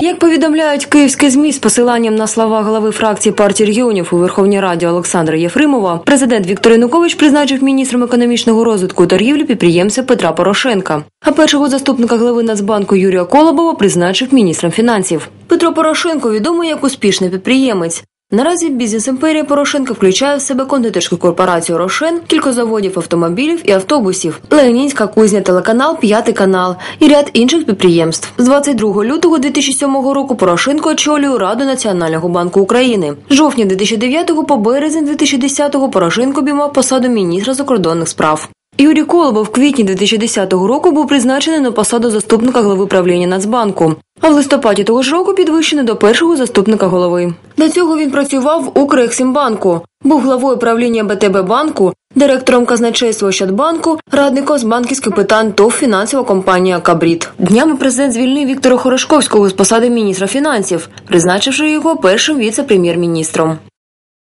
Як повідомляють київські змі з посиланням на слова голови фракції партії регіонів у Верховній Раді Олександра Єфримова, президент Віктор Янукович призначив міністром економічного розвитку торгівлі підприємця Петра Порошенка. А першого заступника голови Нацбанку Юрія Колобова призначив міністром фінансів. Петро Порошенко відомий як успішний підприємець. Наразі бізнес-імперія Порошенка включає в себе кондитерську корпорацію Рошен, кілька заводів автомобілів і автобусів, Ленінська кузня, телеканал, п'ятий канал і ряд інших підприємств. З 22 лютого 2007 року Порошенко очолює Раду Національного банку України. З жовтня 2009 по березень 2010 Порошенко обіймав посаду міністра закордонних справ. Юрій Колобов в квітні 2010 року був призначений на посаду заступника глави правління Нацбанку. А в листопаді того ж року підвищений до першого заступника голови. До цього він працював в Укрексімбанку, був главою правління БТБ банку, директором казначейства Ощадбанку, радником з банківських питань ТОВ фінансова компанія Кабріт. Днями президент звільнив Віктора Хорошковського з посади міністра фінансів, призначивши його першим віце-прем'єр-міністром.